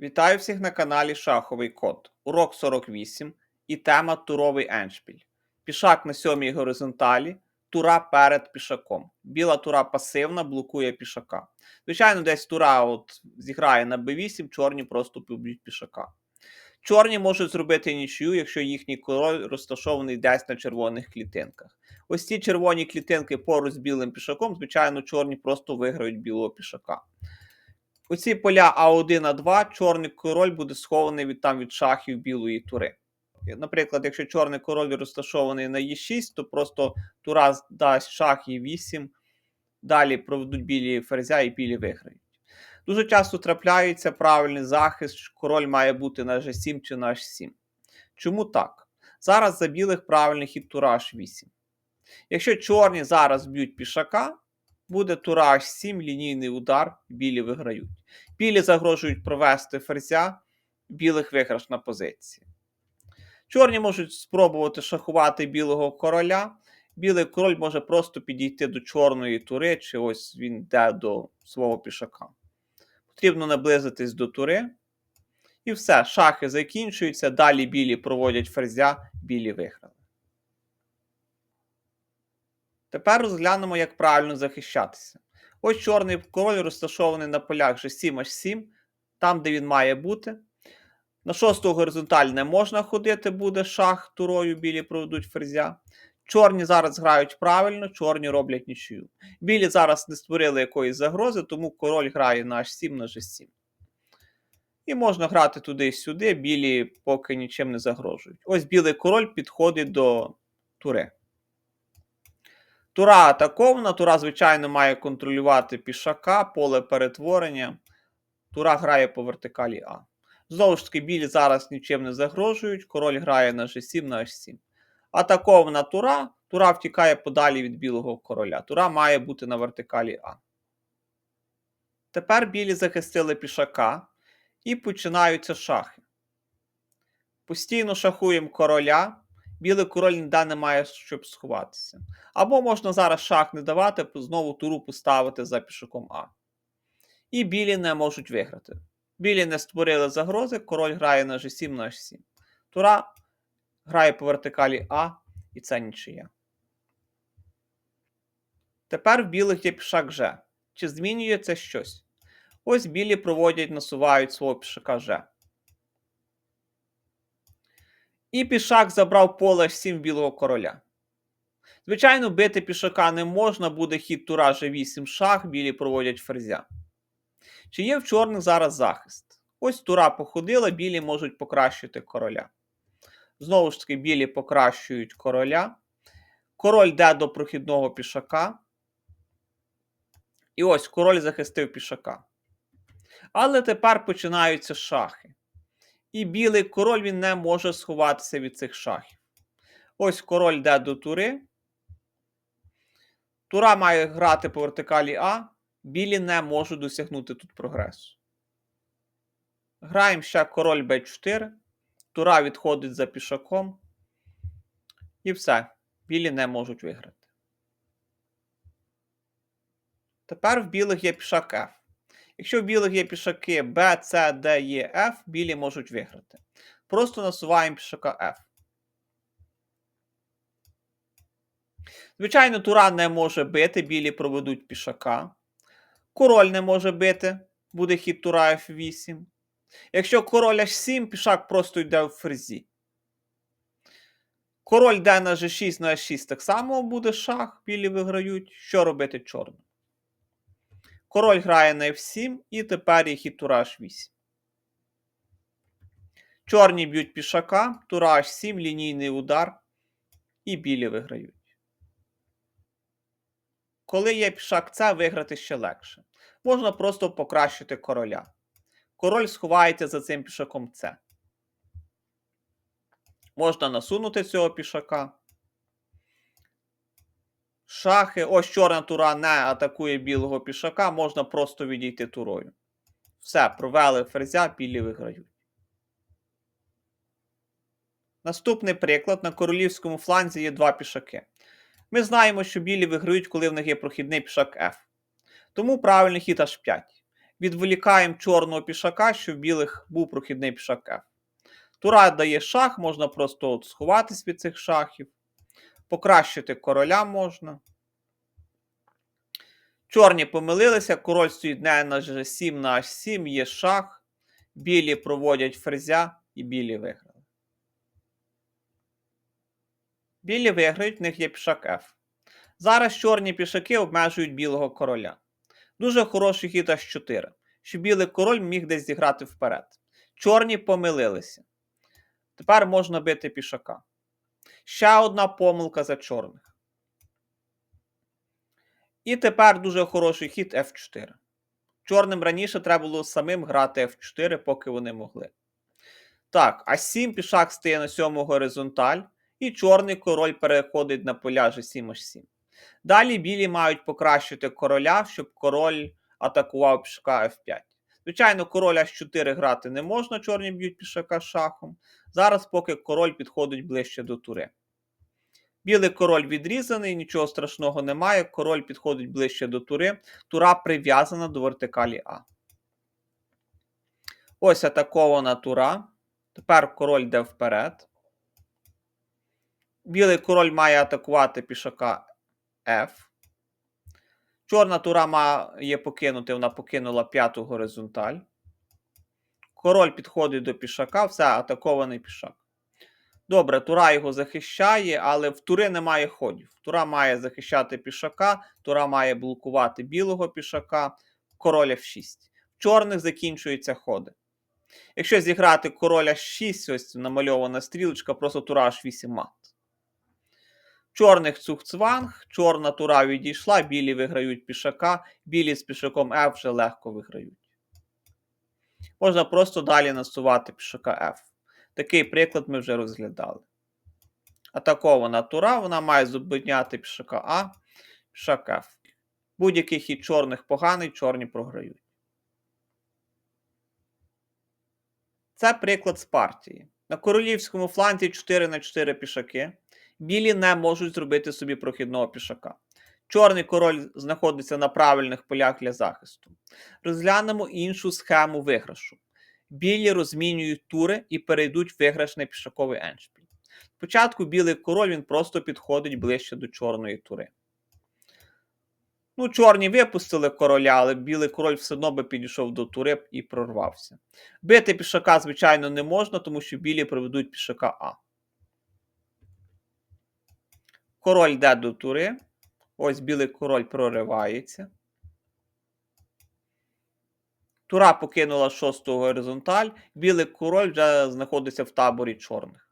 Вітаю всіх на каналі Шаховий Код. Урок 48 і тема Туровий еншпіль. Пішак на сьомій горизонталі, тура перед пішаком. Біла тура пасивна, блокує пішака. Звичайно, десь тура от зіграє на b8, чорні просто поб'ють пішака. Чорні можуть зробити нічию, якщо їхній король розташований десь на червоних клітинках. Ось ці червоні клітинки поруч з білим пішаком, звичайно, чорні просто виграють білого пішака. Оці поля А1, А2, чорний король буде схований від там від шахів білої тури. Наприклад, якщо чорний король розташований на Е6, то просто тура дасть шах Е8, далі проведуть білі ферзя і білі виграють. Дуже часто трапляється правильний захист, король має бути на G7 чи на H7. Чому так? Зараз за білих правильний хід тура H8. Якщо чорні зараз б'ють пішака, буде тура H7, лінійний удар, білі виграють. Білі загрожують провести ферзя, білих виграшна позиція. Чорні можуть спробувати шахувати білого короля. Білий король може просто підійти до чорної тури, чи ось він йде до свого пішака. Потрібно наблизитись до тури. І все, шахи закінчуються. Далі білі проводять ферзя, білі виграли. Тепер розглянемо, як правильно захищатися. Ось чорний король розташований на полях G7 H7, там, де він має бути. На шосту горизонталь не можна ходити, буде шах турою, білі проведуть ферзя. Чорні зараз грають правильно, чорні роблять нічию. Білі зараз не створили якоїсь загрози, тому король грає на H7 на G7. І можна грати туди і сюди, білі поки нічим не загрожують. Ось білий король підходить до тури. Тура атакована, тура, звичайно, має контролювати пішака, поле перетворення. Тура грає по вертикалі А. Знову ж таки, білі зараз нічим не загрожують. Король грає на G7 на H7. Атакована тура, тура втікає подалі від білого короля. Тура має бути на вертикалі А. Тепер білі захистили пішака і починаються шахи. Постійно шахуємо короля. Білий король ніде не має щоб сховатися. Або можна зараз шах не давати, знову туру поставити за пішаком А. І білі не можуть виграти. Білі не створили загрози, король грає на G7 на H7. Тура грає по вертикалі А, і це нічия. Тепер в білих є пішак G. Чи змінює це щось? Ось білі проводять, насувають свого пішака G. І пішак забрав поле 7 білого короля. Звичайно, бити пішака не можна, буде хід тура G8 шах, білі проводять ферзя. Чи є в чорних зараз захист? Ось тура походила, білі можуть покращити короля. Знову ж таки, білі покращують короля. Король йде до прохідного пішака. І ось король захистив пішака. Але тепер починаються шахи. І білий король він не може сховатися від цих шахів. Ось король йде до тури. Тура має грати по вертикалі А. Білі не можуть досягнути тут прогресу. Граємо ще король Б4. Тура відходить за пішаком. І все. Білі не можуть виграти. Тепер в білих є пішак F. Якщо в білих є пішаки B, C, D, E, F, білі можуть виграти. Просто насуваємо пішака F. Звичайно, тура не може бити, білі проведуть пішака. Король не може бити, буде хід тура F8. Якщо король H7, пішак просто йде в ферзі. Король йде на G6 на H6 так само буде шах, білі виграють. Що робити чорним? Король грає на F7 і тепер є хід тура H8. Чорні б'ють пішака, тура H7, лінійний удар, і білі виграють. Коли є пішак С, виграти ще легше. Можна просто покращити короля. Король сховається за цим пішаком С. Можна насунути цього пішака. Шахи. Ось чорна тура не атакує білого пішака, можна просто відійти турою. Все, провели ферзя, білі виграють. Наступний приклад: на королівському фланзі є два пішаки. Ми знаємо, що білі виграють, коли в них є прохідний пішак F. Тому правильний хід H5. Відволікаємо чорного пішака, щоб в білих був прохідний пішак F. Тура дає шах, можна просто сховатись від цих шахів. Покращити короля можна. Чорні помилилися, король стоїть не на G7 на H7, є шах. Білі проводять ферзя і білі виграли. Білі виграють, в них є пішак F. Зараз чорні пішаки обмежують білого короля. Дуже хороший хід H4, щоб білий король міг десь зіграти вперед. Чорні помилилися. Тепер можна бити пішака. Ще одна помилка за чорних. І тепер дуже хороший хід F4. Чорним раніше треба було самим грати F4, поки вони могли. Так, а 7 пішак стає на 7 горизонталь, і чорний король переходить на поля G7 H7. Далі білі мають покращити короля, щоб король атакував пішака F5. Звичайно, король H4 грати не можна, чорні б'ють пішака шахом. Зараз, поки король підходить ближче до тури. Білий король відрізаний, нічого страшного немає. Король підходить ближче до тури. Тура прив'язана до вертикалі А. Ось атакована тура. Тепер король йде вперед. Білий король має атакувати пішака F. Чорна тура має покинути, вона покинула п'яту горизонталь. Король підходить до пішака, все, атакований пішак. Добре, тура його захищає, але в тури немає ходів. Тура має захищати пішака, тура має блокувати білого пішака, король F6. В чорних закінчуються ходи. Якщо зіграти короля 6, ось намальована стрілочка, просто тура H8 мат. Чорних цухцванг, чорна тура відійшла, білі виграють пішака, білі з пішаком F вже легко виграють. Можна просто далі насувати пішака F. Такий приклад ми вже розглядали. Атакована тура, вона має зупиняти пішака А, пішак F. Будь-який хід чорних поганий, чорні програють. Це приклад з партії. На королівському фланзі 4 на 4 пішаки. Білі не можуть зробити собі прохідного пішака. Чорний король знаходиться на правильних полях для захисту. Розглянемо іншу схему виграшу. Білі розмінюють тури і перейдуть в виграшний пішаковий еншпіль. Спочатку білий король він просто підходить ближче до чорної тури. Ну, чорні випустили короля, але білий король все одно би підійшов до тури і прорвався. Бити пішака, звичайно, не можна, тому що білі проведуть пішака А. Король йде до тури. Ось білий король проривається. Тура покинула шосту горизонталь. Білий король вже знаходиться в таборі чорних.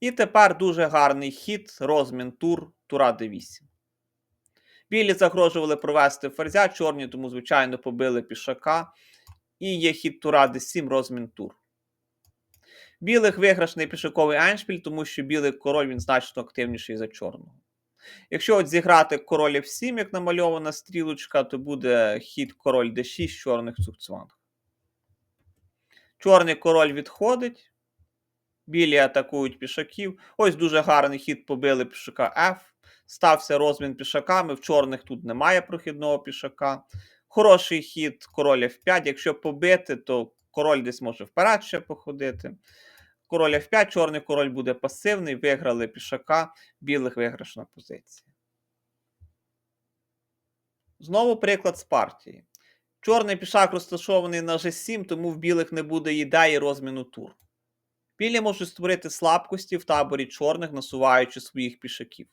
І тепер дуже гарний хід, розмін тур, тура d8. Білі загрожували провести ферзя, чорні, тому, звичайно, побили пішака. І є хід тура d7, розмін тур. Білих виграшний пішаковий еншпіль, тому що білий король він значно активніший за чорного. Якщо от зіграти король F7, як намальована стрілочка, то буде хід король d6 чорних цукцванг. Чорний король відходить. Білі атакують пішаків. Ось дуже гарний хід побили пішака F. Стався розмін пішаками. В чорних тут немає прохідного пішака. Хороший хід король F5. Якщо побити, то король десь може вперед ще походити. Король F5, чорний король буде пасивний, виграли пішака, білих виграшна позиція. Знову приклад з партії. Чорний пішак розташований на G7, тому в білих не буде ідеї розміну тур. Білі можуть створити слабкості в таборі чорних, насуваючи своїх пішаків.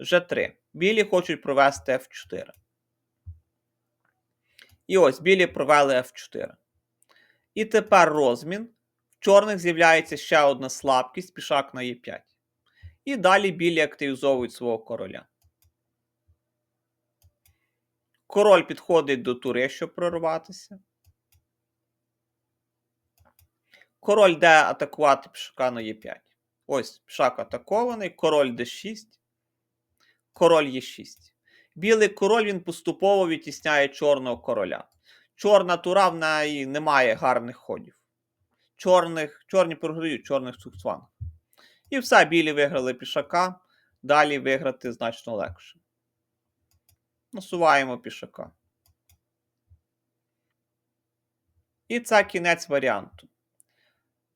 G3. Білі хочуть провести F4. І ось білі провели F4. І тепер розмін. Чорних з'являється ще одна слабкість, пішак на Е5. І далі білі активізовують свого короля. Король підходить до тури, щоб прорватися. Король йде атакувати пішака на Е5. Ось пішак атакований, король d6, король Е6. Білий король він поступово відтісняє чорного короля. Чорна тура в неї немає гарних ходів чорних, чорні програють чорних Цукцванг. І все, білі виграли пішака. Далі виграти значно легше. Насуваємо пішака. І це кінець варіанту.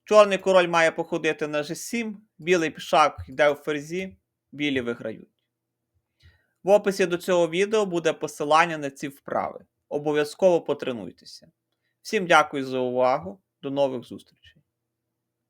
Чорний король має походити на G7, білий пішак йде у ферзі, білі виграють. В описі до цього відео буде посилання на ці вправи. Обов'язково потренуйтеся. Всім дякую за увагу. До нових зустрічей!